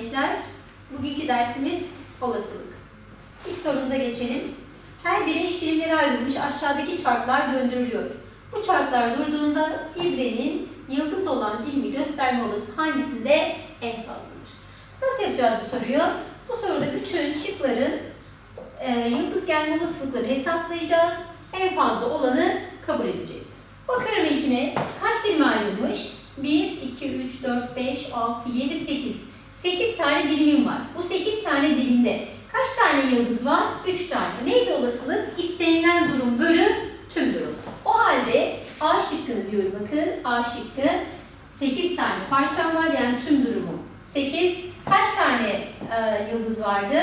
gençler. Bugünkü dersimiz olasılık. İlk sorumuza geçelim. Her biri eşliğimlere ayrılmış aşağıdaki çarklar döndürülüyor. Bu çarklar durduğunda ibrenin yıldız olan dilimi gösterme olası hangisinde en fazladır? Nasıl yapacağız bu soruyu? Bu soruda bütün şıkların e, yıldız gelme olasılıkları hesaplayacağız. En fazla olanı kabul edeceğiz. Bakıyorum ilkine kaç dilime ayrılmış? 1, 2, 3, 4, 5, 6, 7, 8. 8 tane dilimim var. Bu 8 tane dilimde kaç tane yıldız var? 3 tane. Neydi olasılık? İstenilen durum bölü tüm durum. O halde A şıkkını diyorum bakın. A şıkkı 8 tane parçam var yani tüm durumum 8. Kaç tane e, yıldız vardı?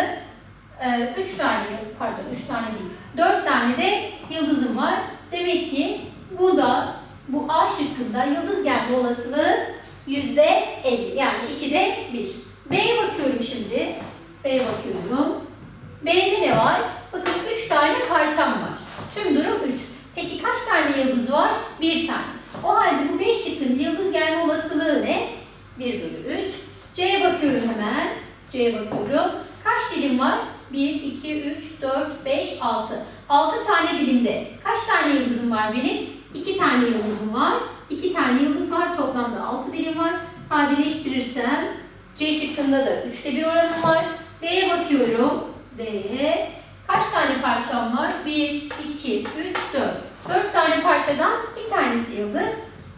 3 tane, pardon 3 tane değil. 4 tane de yıldızım var. Demek ki bu da bu A şıkkında yıldız gelme olasılığı yüzde 50. Yani 2'de 1. B'ye bakıyorum şimdi. B'ye bakıyorum. B'de ne var? Bakın 3 tane parçam var. Tüm durum 3. Peki kaç tane yıldız var? 1 tane. O halde bu B şıkkının yıldız gelme olasılığı ne? 1 bölü 3. C'ye bakıyorum hemen. C'ye bakıyorum. Kaç dilim var? 1, 2, 3, 4, 5, 6. 6 tane dilimde. Kaç tane yıldızım var benim? 2 tane yıldızım var. 2 tane yıldız var. Toplamda 6 dilim var. Sadeleştirirsem C şıkkında da 3'te 1 oranım var. D'ye bakıyorum. D'ye kaç tane parçam var? 1, 2, 3, 4. 4 tane parçadan bir tanesi yıldız.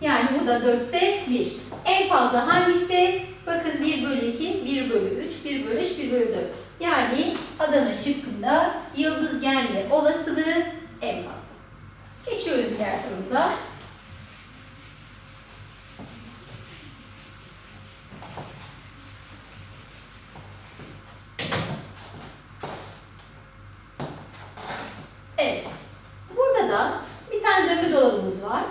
Yani bu da 4'te 1. En fazla hangisi? Bakın 1 bölü 2, 1 bölü 3, 1 bölü 3, 1 bölü 4. Yani Adana şıkkında yıldız gelme olasılığı en fazla. Geçiyorum diğer sorumuza. Evet. Burada da bir tane dönme dolabımız var.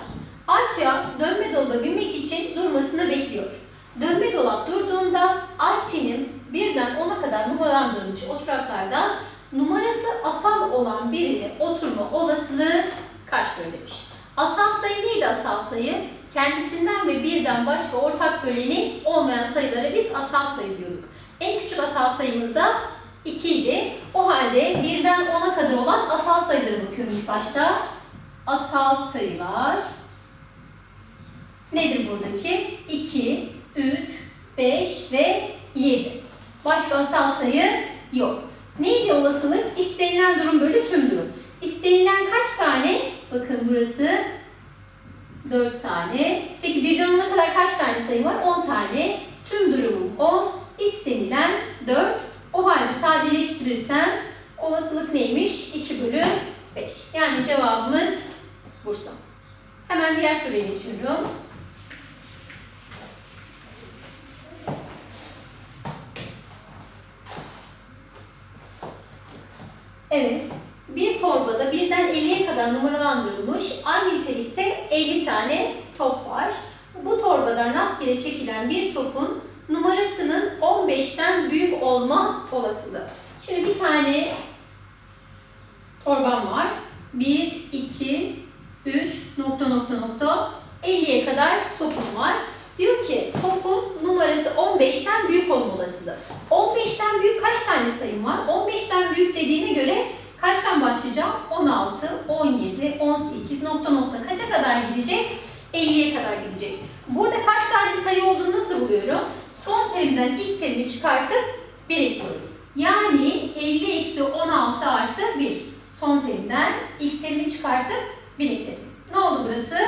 Arça dönme dolaba binmek için durmasını bekliyor. Dönme dolap durduğunda Arçe'nin birden 10'a kadar numaralandırılmış oturaklardan numarası asal olan birine oturma olasılığı kaçtır demiş. Asal sayı neydi asal sayı? Kendisinden ve birden başka ortak böleni olmayan sayılara biz asal sayı diyorduk. En küçük asal sayımız da 2 idi. Halde birden 10'a kadar olan asal sayılara bakıyorum ilk başta. Asal sayılar nedir buradaki? 2, 3, 5 ve 7. Başka asal sayı yok. Neydi olasılık? İstenilen durum bölü tüm durum. İstenilen kaç tane? Bakın burası 4 tane. Peki birden 10'a kadar kaç tane sayı var? 10 tane. Tüm durumum 10. İstenilen 4. O halde sadeleştirirsem olasılık neymiş? 2 bölü 5. Yani cevabımız Bursa. Hemen diğer soruya geçiyorum. Evet. Bir torbada birden 50'ye kadar numaralandırılmış aynı nitelikte 50 tane top var. Bu torbadan rastgele çekilen bir topun numarasının 15'ten büyük olma olasılığı. Şimdi bir tane torbam var. 1, 2, 3, nokta nokta nokta 50'ye kadar topum var. Diyor ki topun numarası 15'ten büyük olma olasılığı. 15'ten büyük kaç tane sayım var? 15'ten büyük dediğine göre kaçtan başlayacağım? 16, 17, 18 nokta nokta kaça kadar gidecek? 50'ye kadar gidecek. Burada kaç tane sayı olduğunu nasıl buluyorum? Son terimden ilk terimi çıkartıp 1 ekliyorum. Yani 50 eksi 16 artı 1. Son terimden ilk terimi çıkartıp 1 ekledim. Ne oldu burası?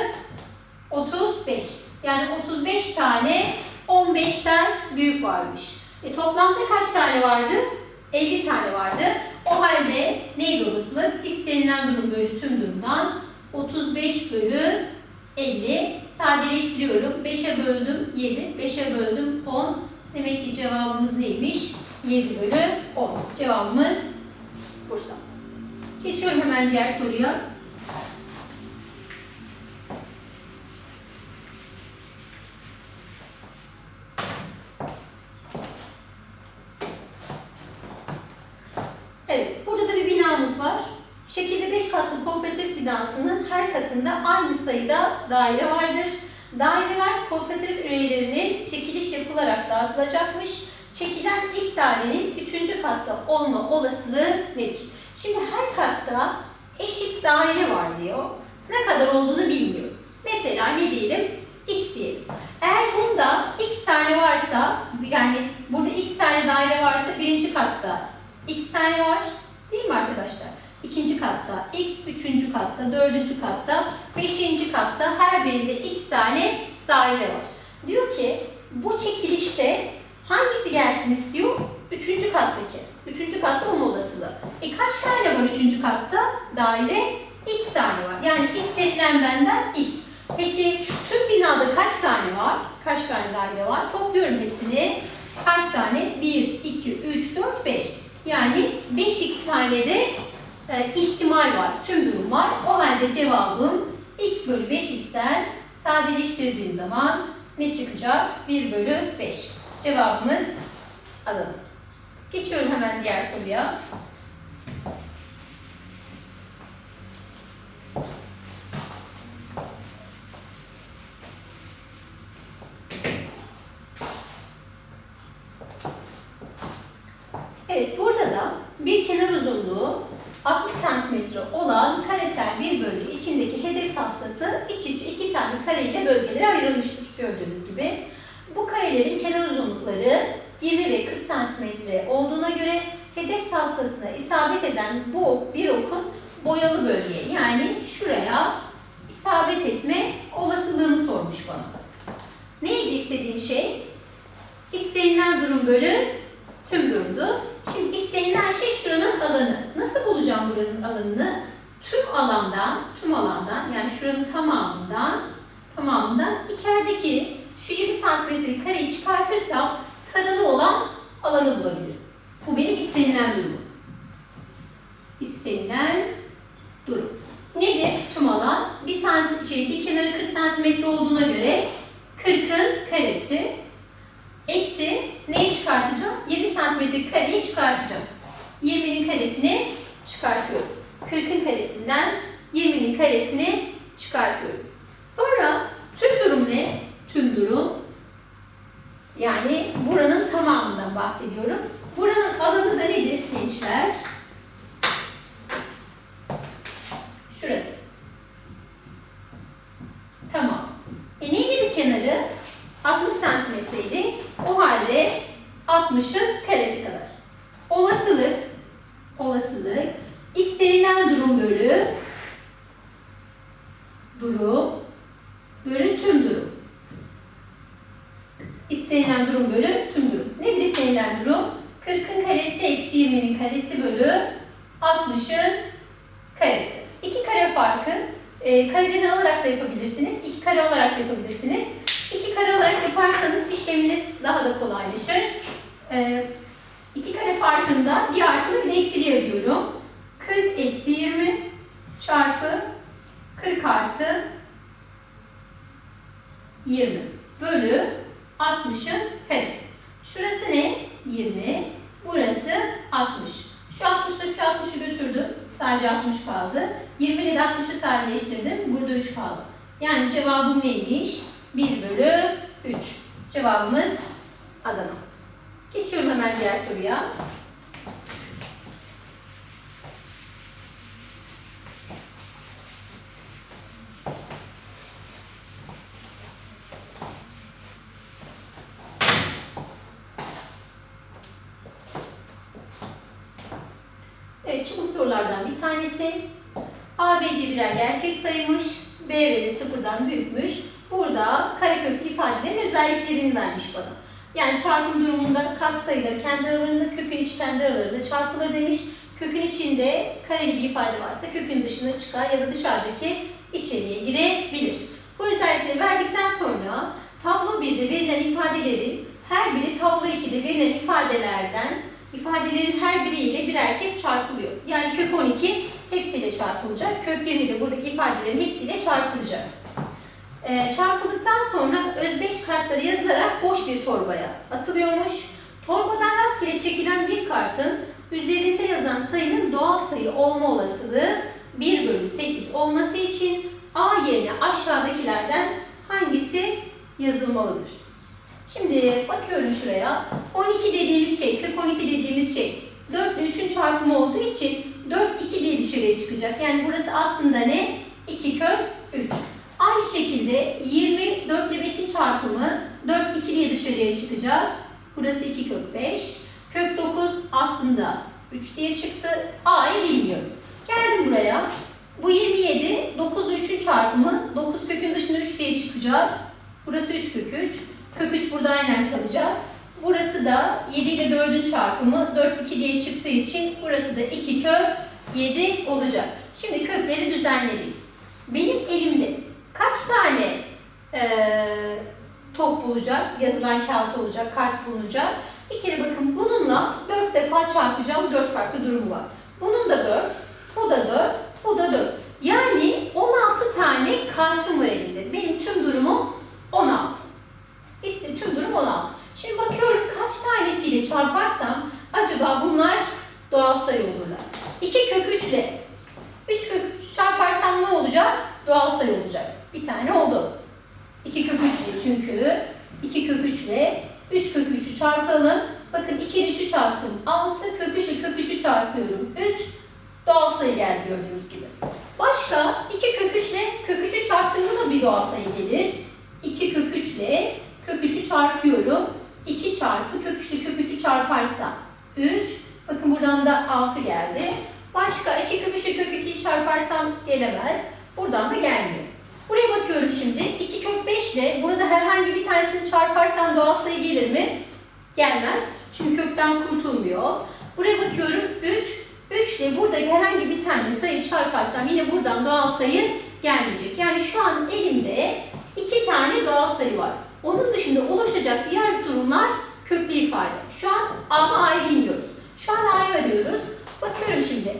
35. Yani 35 tane 15'ten büyük varmış. E, toplamda kaç tane vardı? 50 tane vardı. O halde neydi olasılık? İstenilen durum bölü tüm durumdan 35 bölü 50 sadeleştiriyorum. 5'e böldüm 7, 5'e böldüm 10. Demek ki cevabımız neymiş? 7 bölü 10. Cevabımız Bursa. Geçiyorum hemen diğer soruya. Evet, burada da bir binamız var. Şekilde 5 katlı kooperatif binasının her katında aynı sayıda daire vardır. Daireler kooperatif üyelerinin çekiliş yapılarak dağıtılacakmış. çekilen ilk dairenin üçüncü katta olma olasılığı nedir? Şimdi her katta eşit daire var diyor. Ne kadar olduğunu bilmiyorum. Mesela ne diyelim? X diyelim. Eğer bunda x tane varsa, yani burada x tane daire varsa birinci katta x tane var. Değil mi arkadaşlar? İkinci katta x, üçüncü katta, dördüncü katta, beşinci katta her birinde x tane daire var. Diyor ki bu çekilişte hangisi gelsin istiyor? Üçüncü kattaki. Üçüncü katta olma olasılığı. E kaç tane var üçüncü katta? Daire x tane var. Yani istenilen benden x. Peki tüm binada kaç tane var? Kaç tane daire var? Topluyorum hepsini. Kaç tane? 1, 2, 3, 4, 5. Yani 5x tane de e, ihtimal var. Tüm durum var. O halde cevabım x bölü 5x'ten sadeleştirdiğim zaman ne çıkacak? 1 bölü 5. Cevabımız Adana. Geçiyorum hemen diğer soruya. Evet, burada da bir kenar uzunluğu 60 cm olan karesel bir bölge içindeki hedef tahtası iç içe iki tane kare ile bölgelere ayrılmıştır gördüğünüz gibi. Bu karelerin kenar uzunlukları 20 ve 40 cm olduğuna göre hedef tahtasına isabet eden bu bir okun boyalı bölgeye yani şuraya isabet etme olasılığını sormuş bana. Neydi istediğim şey? İstenilen durum bölü tüm durumdu. Şimdi istenilen şey şuranın alanı. Nasıl bulacağım buranın alanını? Tüm alandan, tüm alandan yani şuranın tamamından, tamamından içerideki şu 20 santimetrelik kareyi çıkartırsam taralı olan alanı bulabilirim. Bu benim istenilen durum. İstenilen durum. Nedir tüm alan? Bir, santim, şey, bir kenarı 40 santimetre olduğuna göre 40'ın karesi eksi neyi çıkartacağım? 20 santimetre kareyi çıkartacağım. 20'nin karesini çıkartıyorum. 40'ın karesinden 20'nin karesini çıkartıyorum. Sonra tüm durum ne? Tüm durum yani buranın tamamından bahsediyorum. Buranın alanı da nedir gençler? Şurası. Tamam. E neydi bir kenarı? 60 santimetreydi. O halde 60'ın karesi kadar. Olasılık, olasılık, istenilen durum bölü durum bölü tüm durum. İstenilen durum bölü tüm durum. Nedir istenilen durum? 40'ın karesi eksi 20'nin karesi bölü 60'ın karesi. İki kare farkı e, karelerini alarak da yapabilirsiniz. iki kare olarak da yapabilirsiniz. İki kare olarak yaparsanız işleminiz daha da kolaylaşır. E, iki kare farkında bir artılı bir de eksili yazıyorum. 40 eksi 20 çarpı 40 artı 20 bölü 60'ın karesi. Şurası ne? 20. Burası 60. Şu 60'la şu 60'ı götürdüm. Sadece 60 kaldı. 20 ile de 60'ı sadeleştirdim. Burada 3 kaldı. Yani cevabım neymiş? 1 bölü 3. Cevabımız Adana. Geçiyorum hemen diğer soruya. Evet, çıkmış sorulardan bir tanesi. A, B, C birer gerçek sayıymış. B sıfırdan büyükmüş. Burada kareköklü ifadelerin özelliklerini vermiş bana. Yani çarpım durumunda katsayıları kendi aralarında, kökün içi kendi aralarında çarpılır demiş. Kökün içinde kareli bir ifade varsa kökün dışına çıkar ya da dışarıdaki içeriye girebilir. Bu özellikleri verdikten sonra tablo 1'de verilen ifadelerin her biri tablo 2'de verilen ifadelerden ifadelerin her biriyle birer kez çarpılıyor. Yani kök 12 hepsiyle çarpılacak. Kök 20 de buradaki ifadelerin hepsiyle çarpılacak. Ee, çarpıldıktan sonra özdeş kartları yazılarak boş bir torbaya atılıyormuş. Torbadan rastgele çekilen bir kartın üzerinde yazan sayının doğal sayı olma olasılığı 1 bölü 8 olması için A yerine aşağıdakilerden hangisi yazılmalıdır? Şimdi bakıyorum şuraya. 12 dediğimiz şey, kök 12 dediğimiz şey 4 ile 3'ün çarpımı olduğu için 4 2 diye dışarıya çıkacak. Yani burası aslında ne? 2 kök 3. Aynı şekilde 20 4 ile 5'in çarpımı 4 2 diye dışarıya çıkacak. Burası 2 kök 5. Kök 9 aslında 3 diye çıktı. A'yı bilmiyorum. Geldim buraya. Bu 27, 9 ile 3'ün çarpımı 9 kökün dışına 3 diye çıkacak. Burası 3 kök 3. Kök 3 burada aynen kalacak. Burası da 7 ile 4'ün çarpımı 4 2 diye çıktığı için burası da 2 kök 7 olacak. Şimdi kökleri düzenledik. Benim elimde eee, top olacak, yazılan kağıt olacak, kart bulunacak? Bir kere bakın bununla 4 defa çarpacağım 4 farklı durumu var. Bunun da 4, bu da 4, bu da 4. Yani 16 tane kartım var elimde. Benim tüm durumum 16. İşte tüm durum 16. Şimdi bakıyorum kaç tanesiyle çarparsam acaba bunlar doğal sayı olurlar. 2 kök 3 ile 3 kök 3 çarparsam ne olacak? Doğal sayı olacak. Bir tane oldu. 2 kök 3 ile çünkü 2 kök 3 ile 3 kök 3'ü çarpalım. Bakın 2 ile 3'ü çarptım. 6 kök 3 ile kök 3'ü çarpıyorum. 3 doğal sayı geldi gördüğünüz gibi. Başka 2 kök 3 ile kök 3'ü çarptığımda da bir doğal sayı gelir. 2 kök 3 ile kök 3'ü çarpıyorum. 2 çarpı kök 3 ile kök 3'ü çarparsam 3. Bakın buradan da 6 geldi. Başka 2 kök 3 ile kök 2'yi çarparsam gelemez. Buradan da gelmiyor. Buraya bakıyorum şimdi. 2 kök 5 ile burada herhangi bir tanesini çarparsam doğal sayı gelir mi? Gelmez. Çünkü kökten kurtulmuyor. Buraya bakıyorum 3. 3 ile burada herhangi bir tane sayı çarparsam yine buradan doğal sayı gelmeyecek. Yani şu an elimde iki tane doğal sayı var. Onun dışında ulaşacak diğer durumlar köklü ifade. Şu an ama A'yı bilmiyoruz. Şu an A'yı arıyoruz. Bakıyorum şimdi.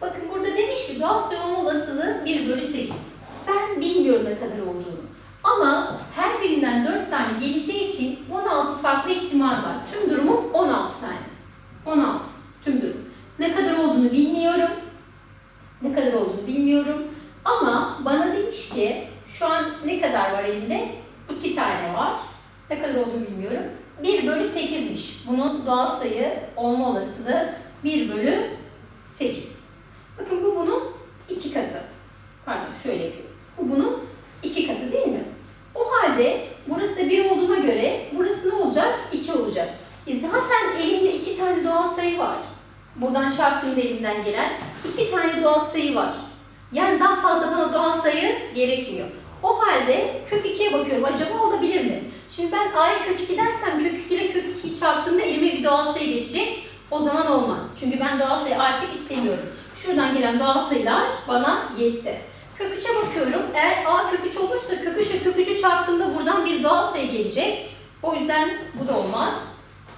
Bakın burada demiş ki doğal sayı olma olasılığı 1 bölü 8. Ben bilmiyorum ne kadar olduğunu. Ama her birinden 4 tane geleceği için 16 farklı ihtimal var. Tüm durumum 16 tane. 16 tüm durum. Ne kadar olduğunu bilmiyorum. Ne kadar olduğunu bilmiyorum. Ama bana demiş ki şu an ne kadar var elinde? 2 tane var. Ne kadar olduğunu bilmiyorum. 1 bölü 8'miş. Bunun doğal sayı olma olasılığı 1 bölü 8. Bakın bu bunun 2 katı. Pardon şöyle yapıyorum. Bu bunun 2 katı değil mi? O halde burası da 1 olduğuna göre burası ne olacak? 2 olacak. E zaten elimde 2 tane doğal sayı var. Buradan çarptığımda elimden gelen 2 tane doğal sayı var. Yani daha fazla bana doğal sayı gerekmiyor. O halde kök 2'ye bakıyorum. Acaba olabilir mi? Şimdi ben a'ya kök 2 dersem kök 2 ile kök 2'yi çarptığımda elime bir doğal sayı geçecek. O zaman olmaz. Çünkü ben doğal sayı artık istemiyorum. Şuradan gelen doğal sayılar bana yetti. Kök 3'e bakıyorum. Eğer a kök 3 olursa kök 3 ile kök 3'ü çarptığımda buradan bir doğal sayı gelecek. O yüzden bu da olmaz.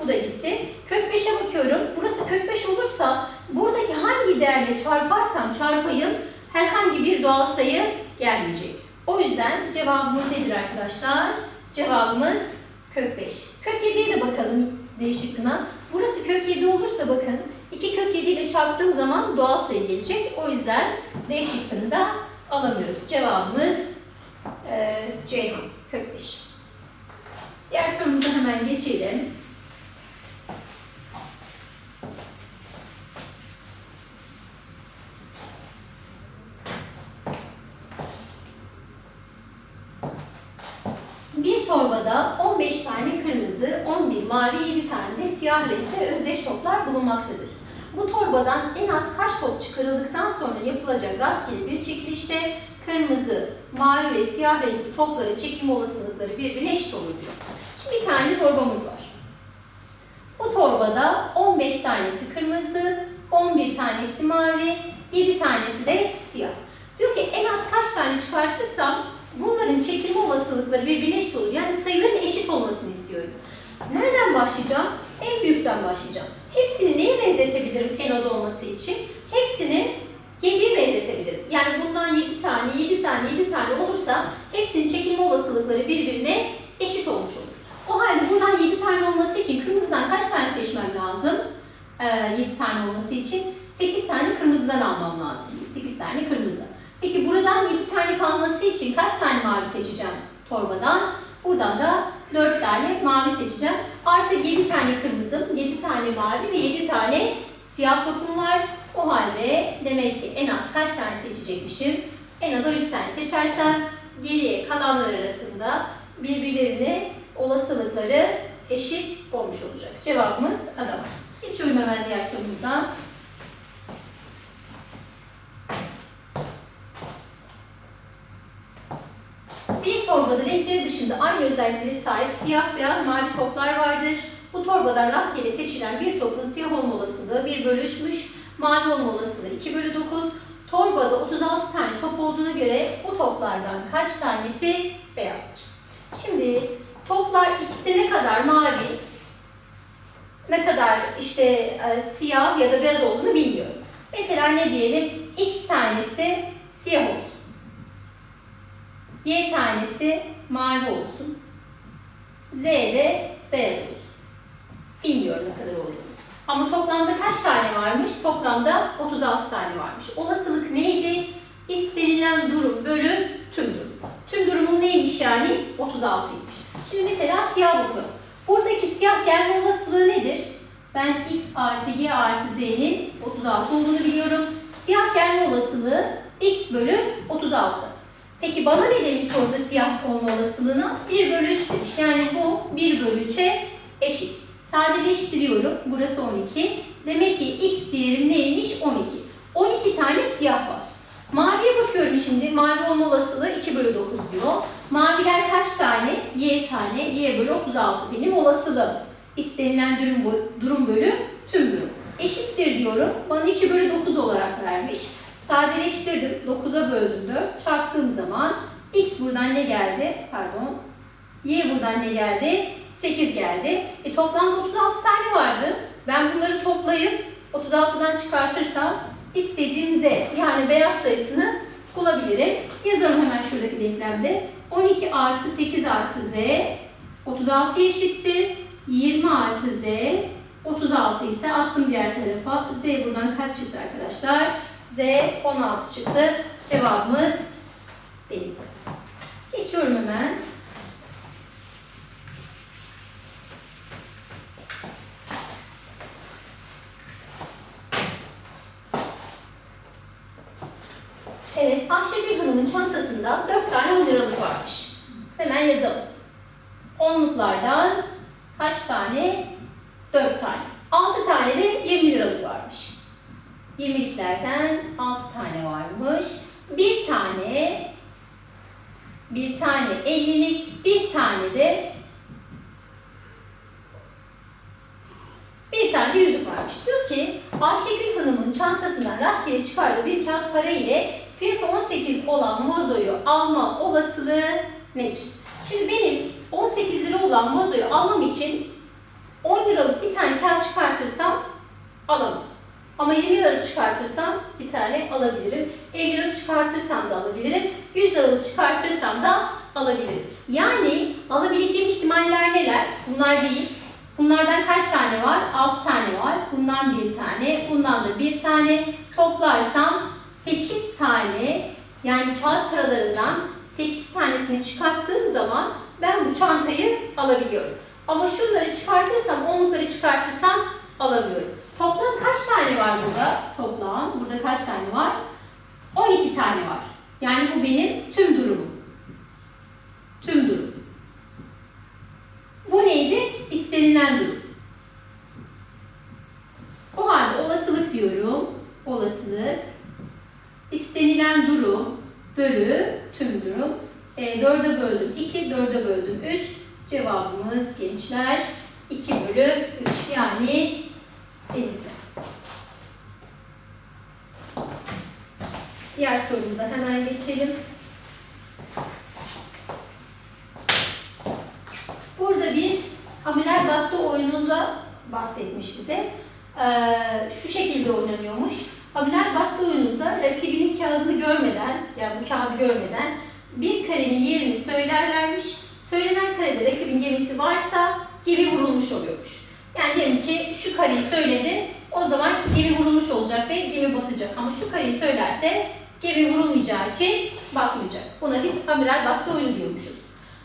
Bu da gitti. Kök 5'e bakıyorum. Burası kök 5 olursa buradaki hangi değerle çarparsam çarpayım herhangi bir doğal sayı gelmeyecek. O yüzden cevabımız nedir arkadaşlar? Cevabımız kök 5. Kök 7'ye de bakalım D. Burası kök 7 olursa bakın 2 kök 7 ile çarptığım zaman doğal sayı gelecek. O yüzden D şıkkını da alamıyoruz. Cevabımız e, Ceyhan. Kök 5. Diğer sorumuza hemen geçelim. Bir torbada 15 tane kırmızı, 11 mavi, 7 tane de siyah renkte özdeş toplar bulunmaktadır. Bu torbadan en az kaç top çıkarıldıktan sonra yapılacak rastgele bir çekilişte kırmızı, mavi ve siyah renkli topların çekim olasılıkları birbirine eşit olur diyor. Şimdi bir tane torbamız var. Bu torbada 15 tanesi kırmızı, 11 tanesi mavi, 7 tanesi de siyah. Diyor ki en az kaç tane çıkartırsam bunların çekilme olasılıkları birbirine eşit olur. Yani sayıların eşit olmasını istiyorum. Nereden başlayacağım? En büyükten başlayacağım. Hepsini neye benzetebilirim en az olması için? Hepsini 7'ye benzetebilirim. Yani bundan 7 tane, 7 tane, 7 tane olursa hepsinin çekilme olasılıkları birbirine eşit olmuş olur. O halde buradan 7 tane olması için kırmızıdan kaç tane seçmem lazım? Ee, 7 tane olması için 8 tane kırmızıdan almam lazım. 8 tane kırmızı. Peki buradan 7 tane kalması için kaç tane mavi seçeceğim torbadan? Buradan da 4 tane mavi seçeceğim. Artık 7 tane kırmızım, 7 tane mavi ve 7 tane siyah topum var. O halde demek ki en az kaç tane seçecekmişim? En az 12 tane seçersem geriye kalanlar arasında birbirlerini olasılıkları eşit olmuş olacak. Cevabımız Adana. Geçiyorum hemen diğer sorumuza. Bir torbada renkleri dışında aynı özelliklere sahip siyah, beyaz, mavi toplar vardır. Bu torbadan rastgele seçilen bir topun siyah olma olasılığı 1 bölü 3'müş, mavi olma olasılığı 2 bölü 9. Torbada 36 tane top olduğuna göre bu toplardan kaç tanesi beyazdır? Şimdi toplar içte ne kadar mavi, ne kadar işte e, siyah ya da beyaz olduğunu bilmiyorum. Mesela ne diyelim? X tanesi siyah olsun. Y tanesi mavi olsun. Z de beyaz olsun. Bilmiyorum ne kadar olduğunu. Ama toplamda kaç tane varmış? Toplamda 36 tane varmış. Olasılık neydi? İstenilen durum bölü tüm durum. Tüm durumun neymiş yani? 36'ymış. Şimdi mesela siyah bakalım. Buradaki siyah gelme olasılığı nedir? Ben x artı y artı z'nin 36 olduğunu biliyorum. Siyah gelme olasılığı x bölü 36. Peki bana ne demiş soruda siyah olma olasılığına? 1 bölü 3 demiş. Yani bu 1 bölü 3'e eşit. Sadeleştiriyorum. Burası 12. Demek ki x değerim neymiş? 12. 12 tane siyah var. Maviye bakıyorum şimdi. Mavi olma olasılığı 2 bölü 9 diyor. Maviler kaç tane? Y tane. Y bölü 36 benim olasılığım. İstenilen durum, durum bölü tüm durum. Eşittir diyorum. Bana 2 bölü 9 olarak vermiş. Sadeleştirdim. 9'a böldüm 4. Çarptığım zaman x buradan ne geldi? Pardon. Y buradan ne geldi? 8 geldi. E toplamda 36 tane vardı. Ben bunları toplayıp 36'dan çıkartırsam istediğim z yani beyaz sayısını bulabilirim. Yazalım hemen şuradaki denklemde. 12 artı 8 artı z 36 eşittir. 20 artı z 36 ise attım diğer tarafa. Z buradan kaç çıktı arkadaşlar? Z 16 çıktı. Cevabımız Denizli. Geçiyorum hemen. Evet, Ayşegül Hanım'ın çantasında 4 tane 10 liralık varmış. Hemen yazalım. Onluklardan kaç tane? 4 tane. 6 tane de 20 liralık varmış. 20'liklerden 6 tane varmış. Bir tane bir tane 50'lik, bir tane de bir tane de yüzük varmış. Diyor ki Ayşegül Hanım'ın çantasından rastgele çıkardığı bir kağıt para ile fiyatı 18 olan vazoyu alma olasılığı nedir? Şimdi benim 18 lira olan vazoyu almam için 10 liralık bir tane kağıt çıkartırsam alamam. Ama 20 liralık çıkartırsam bir tane alabilirim. 50 liralık çıkartırsam da alabilirim. 100 liralık çıkartırsam da alabilirim. Yani alabileceğim ihtimaller neler? Bunlar değil. Bunlardan kaç tane var? 6 tane var. Bundan bir tane, bundan da bir tane. Toplarsam 8 tane yani kağıt paralarından 8 tanesini çıkarttığım zaman ben bu çantayı alabiliyorum. Ama şunları çıkartırsam, onlukları çıkartırsam alamıyorum. Toplam kaç tane var burada? Toplam burada kaç tane var? 12 tane var. Yani bu benim tüm durumum. Tüm durum. Bu neydi? İstenilen durum. O halde olasılık diyorum. Olasılık. İstenilen durum bölü tüm durum. E, 4'e böldüm 2, 4'e böldüm 3. Cevabımız gençler 2 bölü 3 yani Denizli. Diğer sorumuza hemen geçelim. Burada bir amiral battı oyununda bahsetmiş bize. Ee, şu şekilde oynanıyormuş. Amiral battı oyununda rakibinin kağıdını görmeden, yani bu kağıdı görmeden bir karenin yerini söylerlermiş. Söylenen karede rakibin gemisi varsa gemi vurulmuş oluyormuş. Yani diyelim ki şu kareyi söyledi, o zaman gemi vurulmuş olacak ve gemi batacak. Ama şu kareyi söylerse gemi vurulmayacağı için batmayacak. Buna biz amiral battı oyunu diyormuşuz.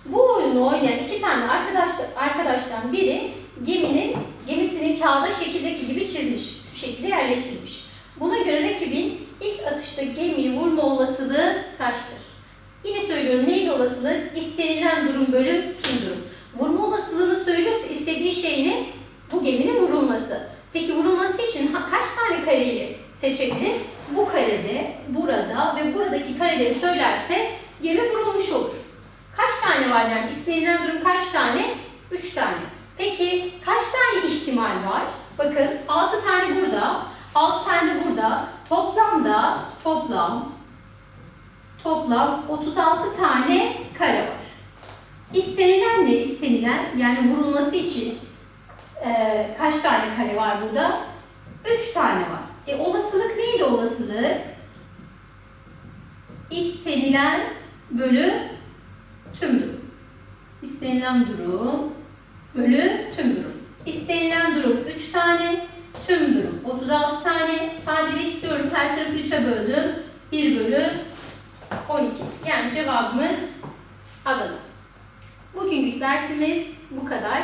Bu oyunu oynayan iki tane arkadaş, arkadaştan biri geminin gemisinin kağıda şekildeki gibi çizmiş. Şu şekilde yerleştirmiş. Buna göre rakibin ilk atışta gemiyi vurma olasılığı kaçtır? Yine söylüyorum neydi olasılık? İstenilen durum bölü tüm durum. Vurma olasılığını söylüyorsa istediği şey ne? Bu geminin vurulması. Peki vurulması için kaç tane kareyi seçebilir? Bu karede, burada ve buradaki kareleri söylerse gemi vurulmuş olur. Kaç tane var yani? İstenilen durum kaç tane? 3 tane. Peki kaç tane ihtimal var? Bakın 6 tane burada, 6 tane de burada. Toplamda toplam toplam 36 tane kare var. İstenilen ne? İstenilen yani vurulması için eee, kaç tane kare var burada? 3 tane var. E olasılık neydi olasılık? İstenilen bölü tüm durum. İstenilen durum bölü tüm durum. İstenilen durum 3 tane, tüm durum 36 tane. Sadeleştiriyorum. Her tarafı 3'e böldüm. 1 bölü 12. Yani cevabımız Adana. Bugünkü dersimiz bu kadar.